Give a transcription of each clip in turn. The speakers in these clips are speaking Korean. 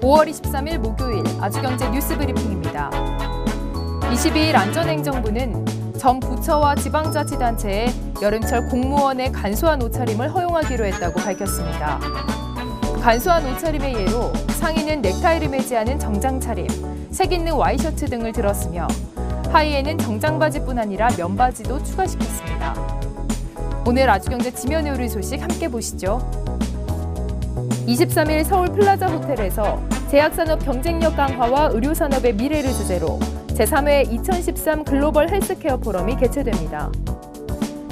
5월 23일 목요일 아주경제 뉴스 브리핑입니다. 22일 안전행정부는 전 부처와 지방자치단체에 여름철 공무원의 간소한 옷차림을 허용하기로 했다고 밝혔습니다. 간소한 옷차림의 예로 상의는 넥타이를 매지 않은 정장 차림, 색 있는 와이셔츠 등을 들었으며 하의에는 정장 바지뿐 아니라 면바지도 추가시켰습니다. 오늘 아주경제 지면 의료 소식 함께 보시죠. 23일 서울 플라자 호텔에서 제약산업 경쟁력 강화와 의료산업의 미래를 주제로 제3회 2013 글로벌 헬스케어 포럼이 개최됩니다.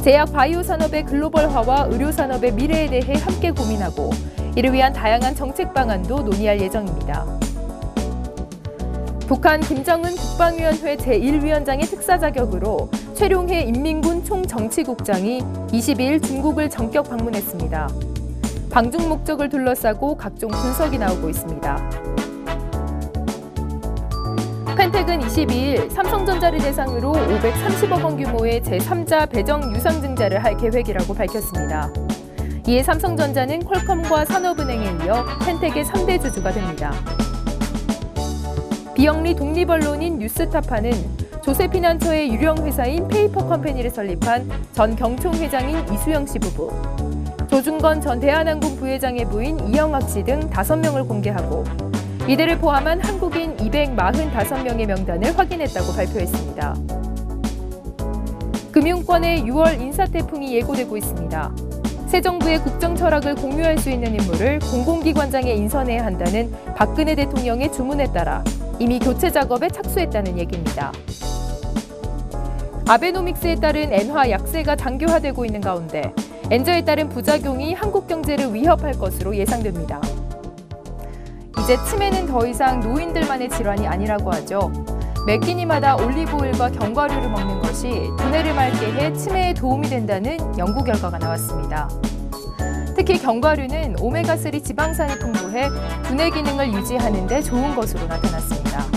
제약 바이오 산업의 글로벌화와 의료 산업의 미래에 대해 함께 고민하고 이를 위한 다양한 정책 방안도 논의할 예정입니다. 북한 김정은 국방위원회 제1위원장의 특사 자격으로 최룡해 인민군 총정치국장이 22일 중국을 전격 방문했습니다. 방중 목적을 둘러싸고 각종 분석이 나오고 있습니다. 펜텍은 22일 삼성전자를 대상으로 530억 원 규모의 제3자 배정 유상 증자를 할 계획이라고 밝혔습니다. 이에 삼성전자는 퀄컴과 산업은행에 이어 펜텍의 3대 주주가 됩니다. 비영리 독립 언론인 뉴스타파는 조세피난처의 유령 회사인 페이퍼 컴퍼니를 설립한 전 경총 회장인 이수영 씨 부부, 조중건 전 대한항공 부회장의 부인 이영학 씨 등 5명을 공개하고 이들을 포함한 한국인 245명의 명단을 확인했다고 발표했습니다. 금융권의 6월 인사태풍이 예고되고 있습니다. 새 정부의 국정 철학을 공유할 수 있는 인물을 공공기관장에 인선해야 한다는 박근혜 대통령의 주문에 따라 이미 교체 작업에 착수했다는 얘기입니다. 아베노믹스에 따른 엔화 약세가 장기화되고 있는 가운데 엔저에 따른 부작용이 한국 경제를 위협할 것으로 예상됩니다. 이제 치매는 더 이상 노인들만의 질환이 아니라고 하죠. 매 끼니마다 올리브오일과 견과류를 먹는 것이 두뇌를 맑게 해 치매에 도움이 된다는 연구 결과가 나왔습니다. 특히 견과류는 오메가3 지방산이 풍부해 두뇌 기능을 유지하는 데 좋은 것으로 나타났습니다.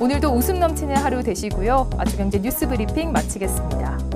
오늘도 웃음 넘치는 하루 되시고요. 아주경제 뉴스 브리핑 마치겠습니다.